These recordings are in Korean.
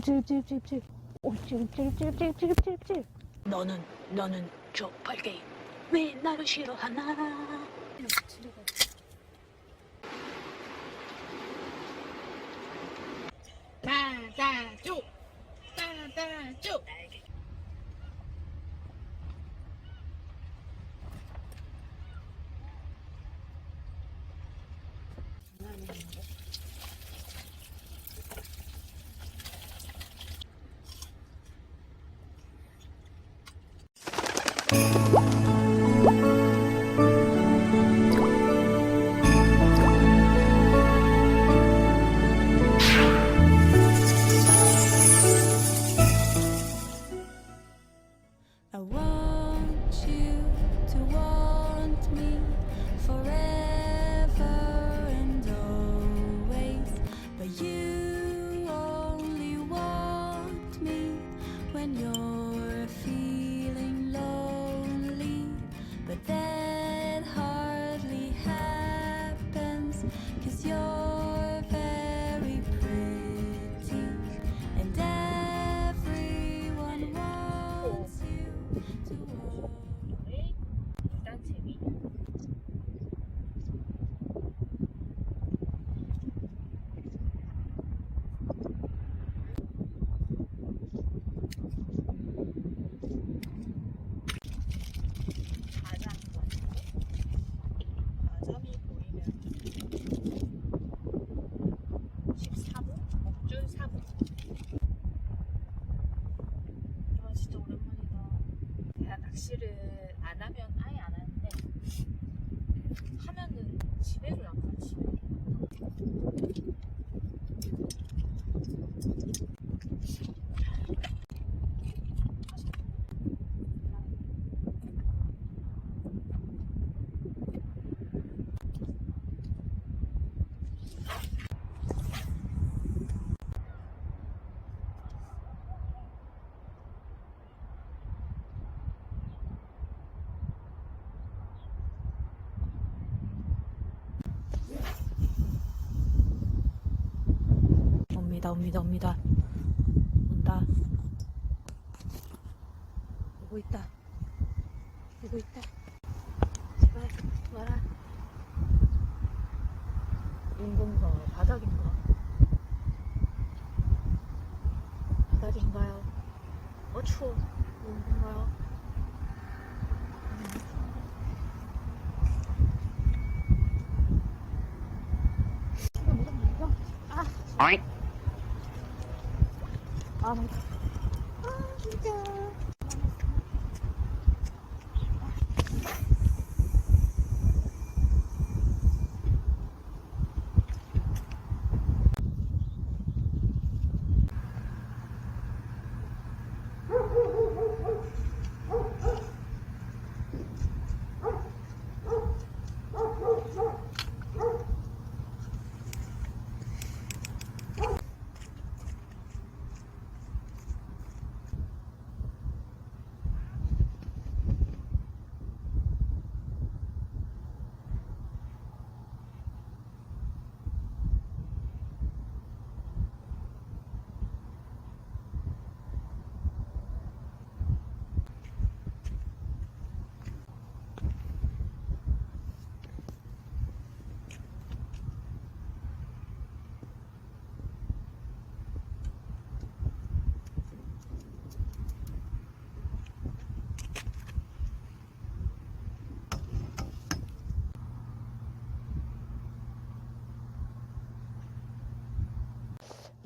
찔찔찔찔 찔찔찔찔찔찔 너는 너는 저 팔개 왜 나를 싫어하나 옵니다 옵니다. 온다. 오고 있다. 오고 있다 제발 와라 인공가 바닥인가 바닥인가요 어 추워 인공가요 이거 뭐가 이거 아 아, 맞다. 아, 진짜.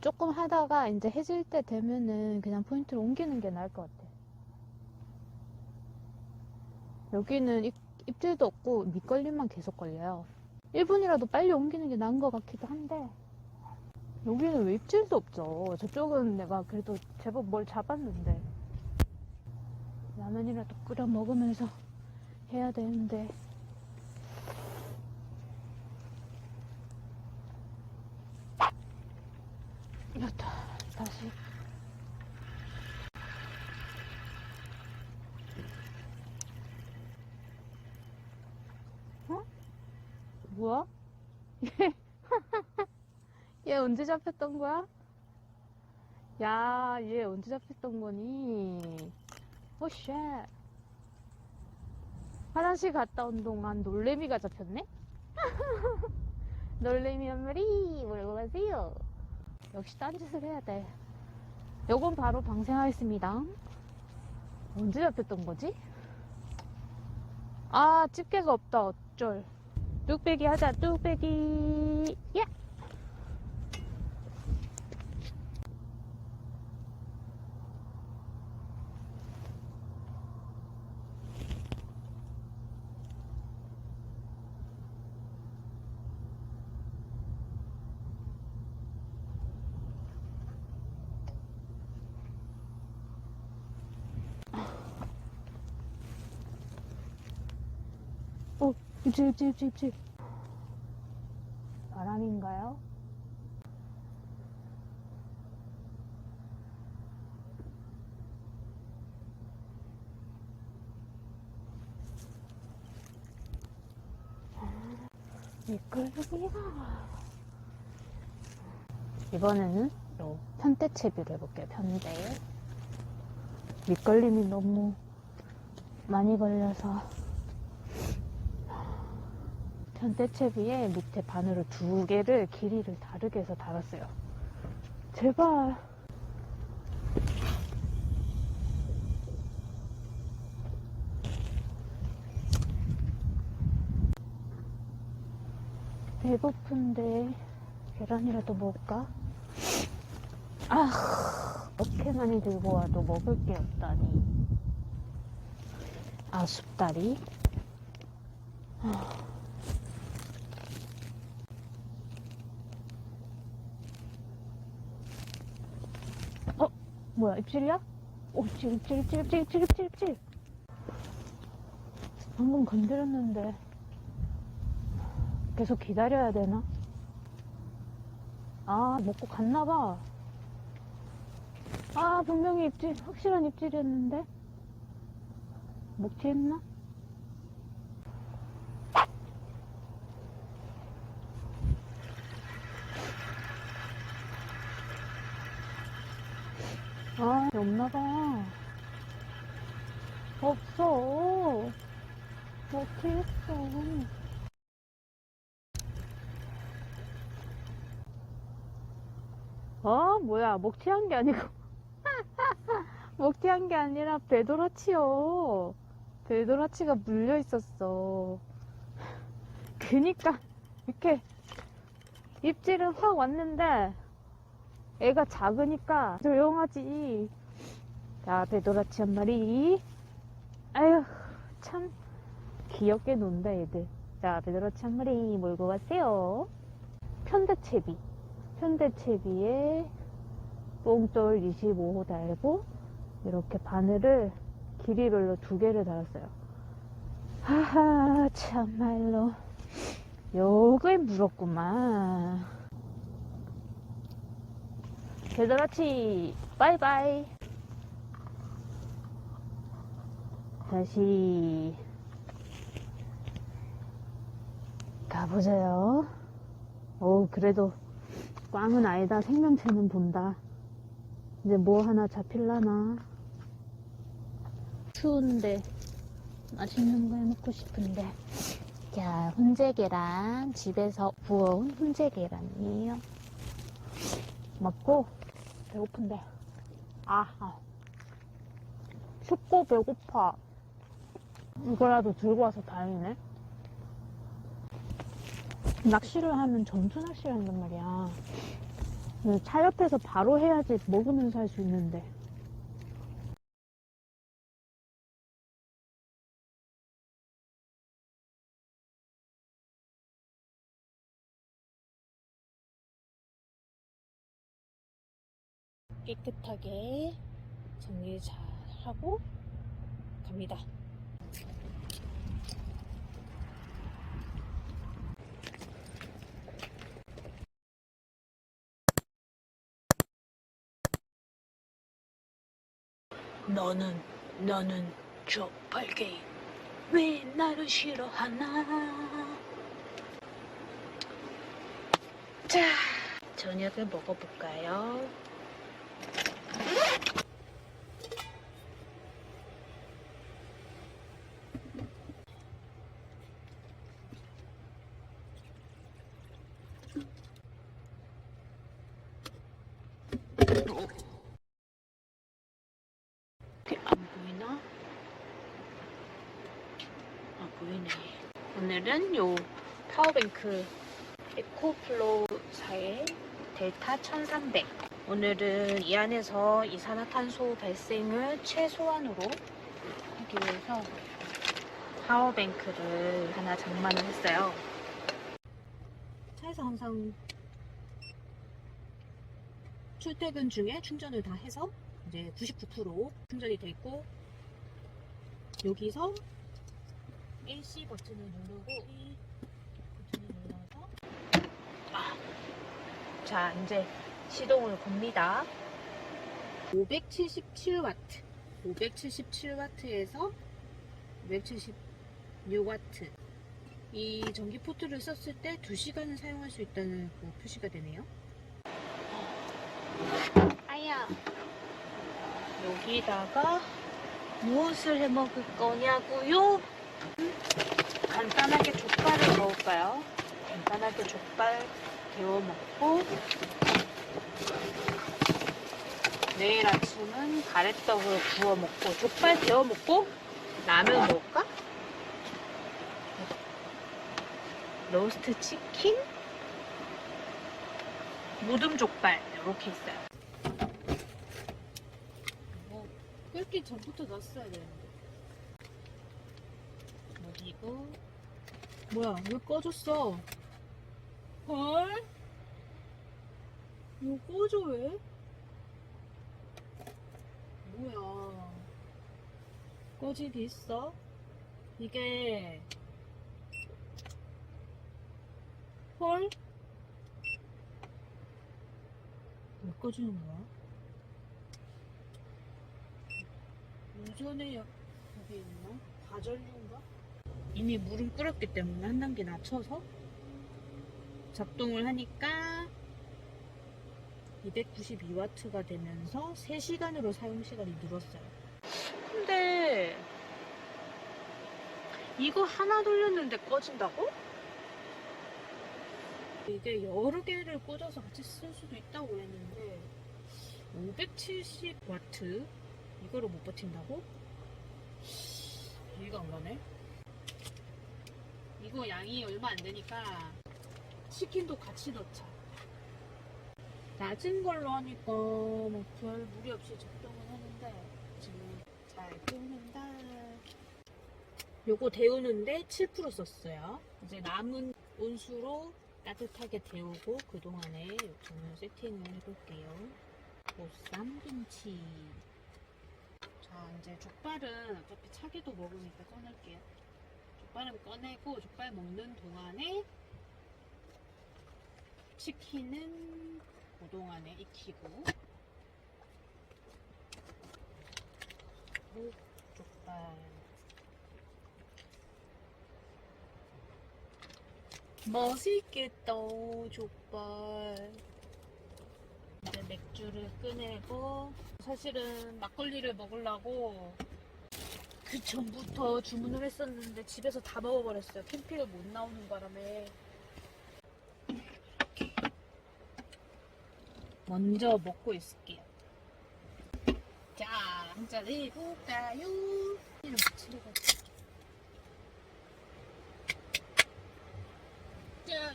조금 하다가 이제 해질 때 되면은 그냥 포인트를 옮기는 게 나을 것 같아. 여기는 입, 입질도 없고 밑걸림만 계속 걸려요. 1분이라도 빨리 옮기는 게 나은 것 같기도 한데 여기는 왜 입질도 없죠? 저쪽은 내가 그래도 제법 뭘 잡았는데 라면이라도 끓여 먹으면서 해야 되는데 이렇다 다시 어? 뭐야? 얘 언제 잡혔던 거야? 야, 얘 언제 잡혔던 거니? 오, 쉣. 화장실 갔다 온 동안 놀래미가 잡혔네? 놀래미 한 마리 몰고 가세요. 역시 딴짓을 해야 돼. 요건 바로 방생하겠습니다. 언제 잡혔던 거지? 아, 집게가 없다. 어쩔. 뚝배기 하자, 뚝배기. 야! 어, 입질, 입질, 입질, 입질. 바람인가요? 미끌리기가. 이번에는 요 편대 채비를 해볼게요, 편대. 밑걸림이 너무 많이 걸려서 편대채비에 밑에 바늘을 두 개를 길이를 다르게 해서 달았어요. 제발. 배고픈데 계란이라도 먹을까? 아, 이렇게 많이 들고 와도 먹을 게 없다니. 아, 숲다리. 어? 뭐야 입질이야? 오 입질 입질 입질 입질 입질 입질 입질 방금 건드렸는데 계속 기다려야 되나? 아 먹고 갔나봐 아 분명히 입질 확실한 입질이었는데 먹튀했나? 아, 없나봐. 없어. 어떻게 했어. 어, 뭐야. 먹튀한 게 아니고. 먹튀한 게 아니라 배도라치요. 배도라치가 물려 있었어. 그니까, 이렇게, 입질은 확 왔는데, 애가 작으니까 조용하지. 자, 배도라치 한 마리. 아유, 참 귀엽게 논다, 얘들. 자, 배도라치 한 마리 몰고 가세요. 편대채비. 편대채비에 뽕돌 25호 달고, 이렇게 바늘을 길이별로 두 개를 달았어요. 하하, 참말로. 요거에 물었구만. 배도라치 바이바이. 다시. 가보자요. 오 그래도 꽝은 아니다. 생명체는 본다. 이제 뭐 하나 잡힐라나? 추운데 맛있는 거 해먹고 싶은데. 자 훈제 계란 집에서 구워온 훈제 계란이에요. 먹고 배고픈데. 아, 아. 춥고 배고파. 이거라도 들고 와서 다행이네. 낚시를 하면 전투 낚시를 한단 말이야. 차 옆에서 바로 해야지 먹으면서 할 수 있는데 깨끗하게 정리 잘 하고 갑니다. 너는 너는 저 빨갱이 왜 나를 싫어하나? 자 저녁을 먹어볼까요 안 보이나? 아 보이네 오늘은 요 파워뱅크 에코플로우 사의 델타 1300 오늘은 이 안에서 이산화탄소 발생을 최소한으로 하기 위해서 파워뱅크를 하나 장만을 했어요. 차에서 항상 출퇴근 중에 충전을 다 해서 이제 99% 충전이 돼 있고 여기서 AC 버튼을 누르고 이 버튼을 눌러서 아, 자 이제 시동을 겁니다. 577W 577W에서 576W 이 전기 포트를 썼을 때 2시간을 사용할 수 있다는 그 표시가 되네요. 아야 여기다가 무엇을 해 먹을 거냐고요? 간단하게 족발을 먹을까요? 간단하게 족발 데워 먹고 내일 아침은 가래떡을 구워 먹고 족발 데워 먹고 라면 먹을까? 로스트 치킨 모듬 족발 이렇게 있어요. 뭐 끓기 전부터 넣었어야 되는데. 어디고? 뭐야? 왜 꺼졌어? 헐? 이거 꺼져 왜? 뭐야? 꺼지기 있어? 이게 헐? 왜 꺼지는 거야? 유전에 여- 여기 있나? 과전류인가? 이미 물은 끓었기 때문에 한 단계 낮춰서 작동을 하니까 292W가 되면서 3시간으로 사용 시간이 늘었어요. 근데 이거 하나 돌렸는데 꺼진다고? 이게 여러 개를 꽂아서 같이 쓸 수도 있다고 했는데 570W 이거를 못 버틴다고? 이해가 안 가네. 이거 양이 얼마 안 되니까 치킨도 같이 넣자. 낮은 걸로 하니까 뭐별 무리 없이 작동을 하는데 지금 잘 끓는다. 요거 데우는데 7% 썼어요. 이제 남은 온수로 따뜻하게 데우고 그 동안에 저는 세팅을 해볼게요. 보쌈 김치. 자 이제 족발은 어차피 차게도 먹으니까 꺼낼게요. 족발은 꺼내고 족발 먹는 동안에 치킨은 그 동안에 익히고 족발 맛있겠다 족발 이제 맥주를 꺼내고 사실은 막걸리를 먹으려고 그 전부터 주문을 했었는데 집에서 다 먹어버렸어요. 캠핑을 못 나오는 바람에. 먼저 먹고 있을게요. 자, 한 잔 해볼까요? 이름 붙이려고. 자.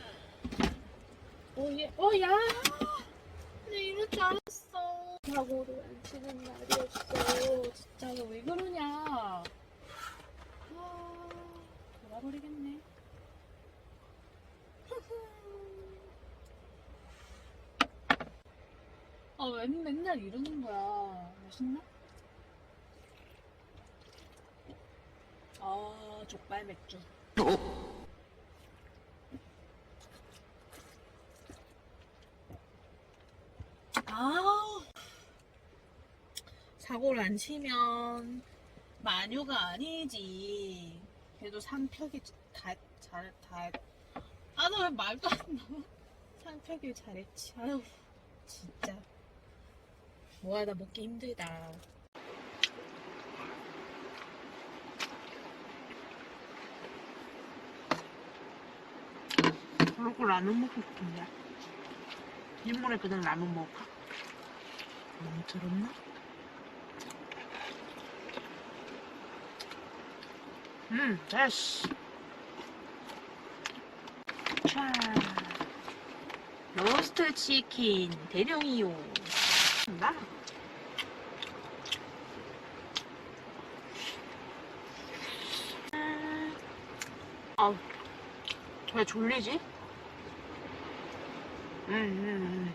오, 예. 어, 야! 내 이럴 줄 알았어. 사고를 안 치는 날이었어. 진짜 왜 그러냐. 아, 돌아버리겠네. 아, 왜 맨날 이러는 거야. 맛있나? 아, 족발 맥주. 아, 사고를 안 치면 마녀가 아니지. 그래도 상표기 다, 잘, 다, 아, 나 왜 말도 안 나와. 상표기 잘했지. 아유, 진짜. 뭐야 나 먹기 힘들다 그러고 라면 먹고 싶은데 일몰에 그냥 라면 먹을까? 너무 더럽나? 음 됐어 자 로스트 치킨 대령이요 나. 아, 왜 졸리지? 음, 음, 음.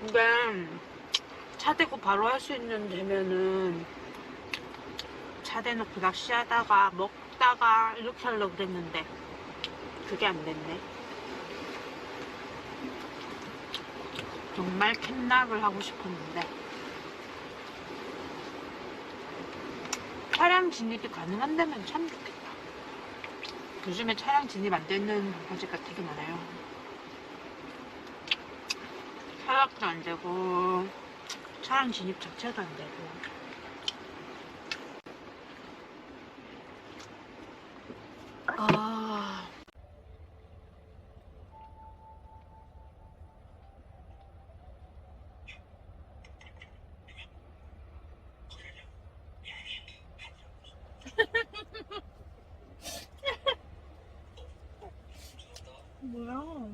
근데 차 대고 바로 할 수 있는 데면은 차 대놓고 낚시하다가 먹다가 이렇게 하려고 그랬는데 그게 안 됐네. 정말 캔납을 하고 싶었는데 차량 진입이 가능한다면 참 좋겠다. 요즘에 차량 진입 안 되는 방파제가 되게 많아요. 차량도 안 되고 차량 진입 자체도 안 되고 아 뭐야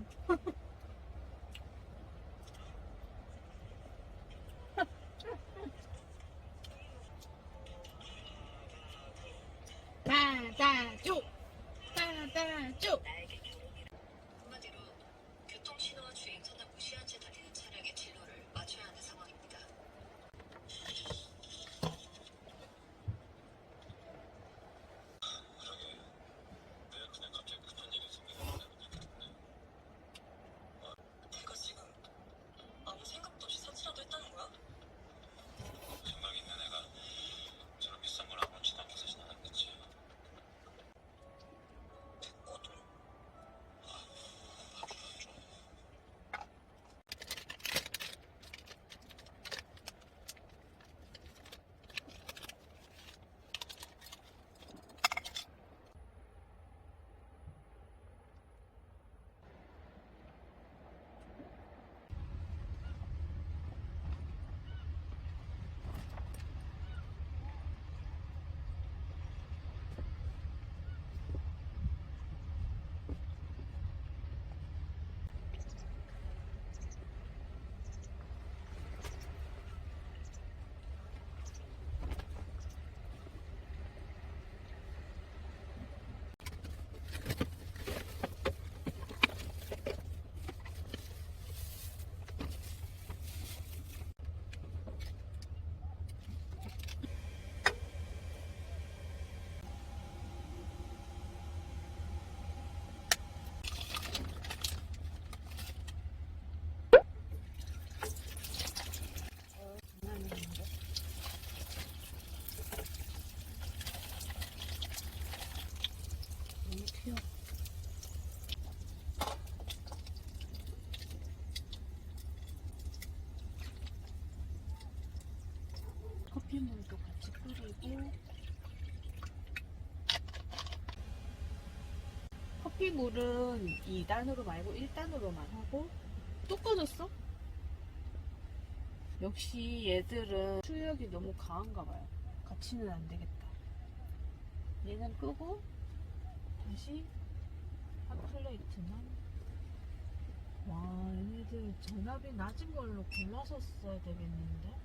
커피물도 같이 뿌리고 커피물은 2단으로 말고 1단으로만 하고 또 꺼졌어? 역시 얘들은 수력이 너무 강한가 봐요. 같이는 안 되겠다. 얘는 끄고 다시 핫플레이트만 와 얘네들 전압이 낮은 걸로 골라서 써야 되겠는데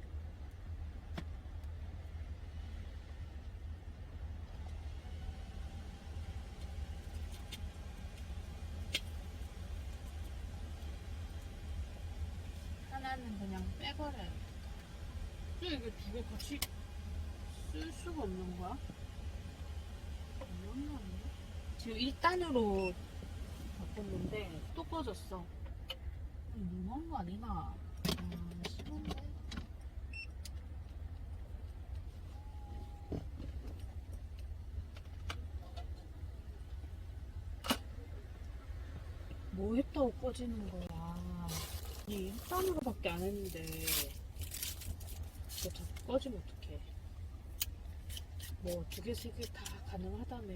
하나는 그냥 빼버려요 또 이거 두 개 같이 쓸 수가 없는 거야? 너무 많네 지금 1단으로 바꿨는데 또 꺼졌어. 너무한 거 아니나? 아, 심한데? 뭐 했다고 꺼지는 거야. 이 1단으로밖에 안 했는데 이거 자꾸 꺼지면 어떡해. 뭐 두 개, 세 개 다 가능하다며.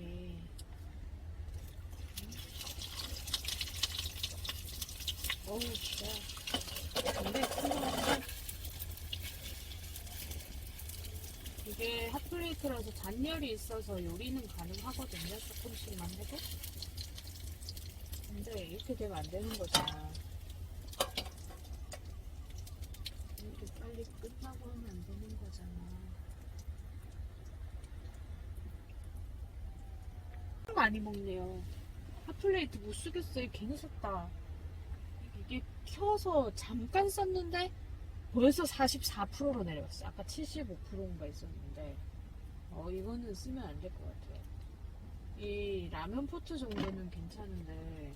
어우, 진짜. 근데 큰거. 이게 핫플레이트 밀키트라서 잔열이 있어서 요리는 가능하거든요. 조금씩만 해도. 근데 이렇게 되면 안 되는 거잖아. 이렇게 끝나고 하면 안 되는 거잖아. 많이 먹네요. 핫플레이트 못 쓰겠어요. 괜히 샀다. 이게 켜서 잠깐 썼는데 벌써 44%로 내려왔어요. 아까 75%인가 있었는데, 어, 이거는 쓰면 안 될 것 같아요. 이 라면 포트 정도는 괜찮은데,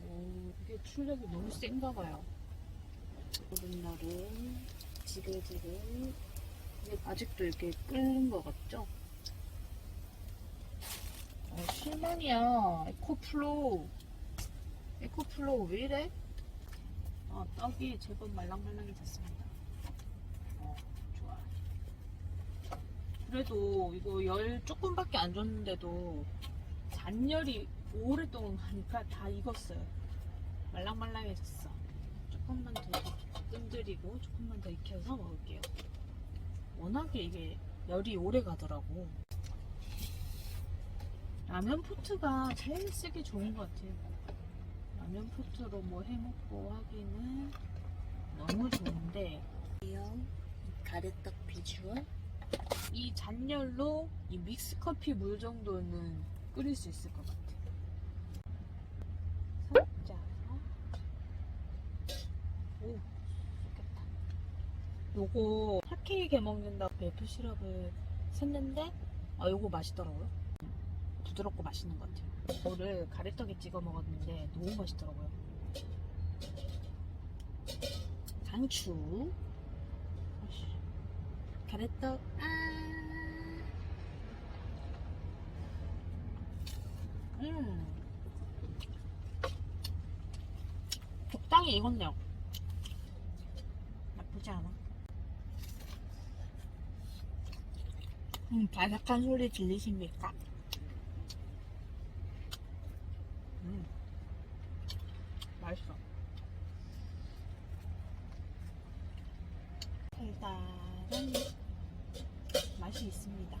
어, 이게 출력이 너무 센가 봐요. 오른날은 지글지글. 이게 아직도 이렇게 끓는 것 같죠? 어, 실망이야. 에코플로우. 에코플로우 왜 이래? 어, 떡이 제법 말랑말랑해졌습니다. 어, 좋아. 그래도 이거 열 조금밖에 안 줬는데도 잔열이 오랫동안 가니까 다 익었어요. 말랑말랑해졌어. 조금만 더 끈들이고 조금만 더 익혀서 먹을게요. 워낙에 이게 열이 오래 가더라고. 라면 포트가 제일 쓰기 좋은 것 같아요. 라면 포트로 뭐 해먹고 하기는 너무 좋은데 가래떡 비주얼 이 잔열로 이 믹스커피 물 정도는 끓일 수 있을 것 같아 살짝 오 좋겠다. 요거 핫케이크 해먹는다고 메프 시럽을 샀는데 아 요거 맛있더라고요. 부드럽고 맛있는 것 같아요. 이거를 가래떡에 찍어 먹었는데 너무 맛있더라고요. 상추, 가래떡, 아, 음, 적당히 익었네요. 나쁘지 않아. 음, 바삭한 소리 들리십니까? 음. 맛있어. 달달한 맛이 있습니다.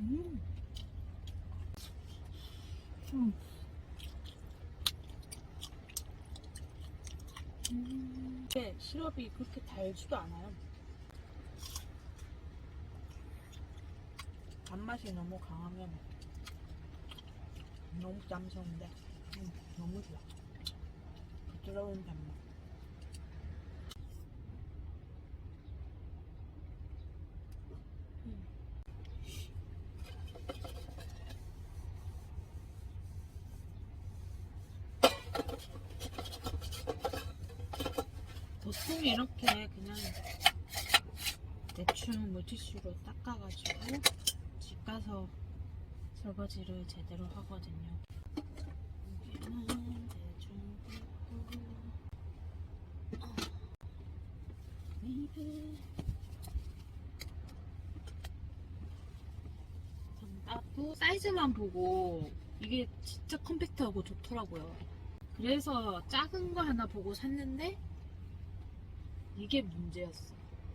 음. 음. 음. 이게 시럽이 그렇게 달지도 않아요. 단맛이 너무 강하면 너무 짬성인데 음, 너무 좋아 부드러운 단맛 음. 보통 이렇게 그냥 대충 물티슈로 닦아가지고 집 가서 설거지를 제대로 하거든요. 여기는 사이즈만 보고 이게 진짜 컴팩트하고 좋더라고요. 그래서 작은 거 하나 보고 샀는데 이게 문제였어.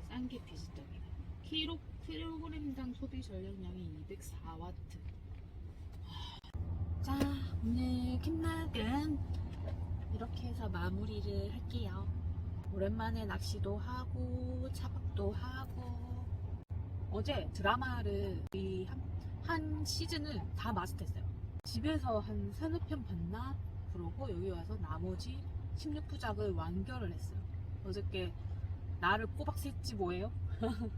싼 게 비지떡이네. 키로 킬로그램당 소비 전력량이 204와트. 자, 오늘 캔락은 이렇게 해서 마무리를 할게요. 오랜만에 낚시도 하고, 차박도 하고. 어제 드라마를 이 한, 한 시즌을 다 마스터했어요. 집에서 한 서너 편 봤나? 그러고 여기 와서 나머지 16부작을 완결을 했어요. 어저께 나를 꼬박 샜지 뭐예요?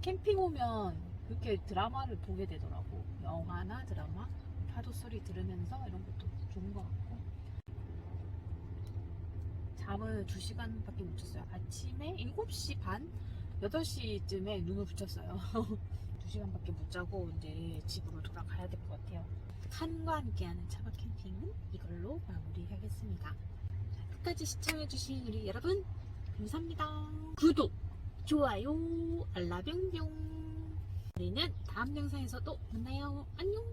캠핑 오면 그렇게 드라마를 보게 되더라고. 영화나 드라마, 파도 소리 들으면서 이런 것도 좋은 것 같고. 잠을 2시간밖에 못 잤어요. 아침에 7시 반? 8시쯤에 눈을 붙였어요. 2시간밖에 못 자고 이제 집으로 돌아가야 될 것 같아요. 산과 함께하는 차박 캠핑은 이걸로 마무리하겠습니다. 자, 끝까지 시청해주신 우리 여러분 감사합니다. 구독, 좋아요, 알라병병. 우리는 다음 영상에서 또 만나요. 안녕.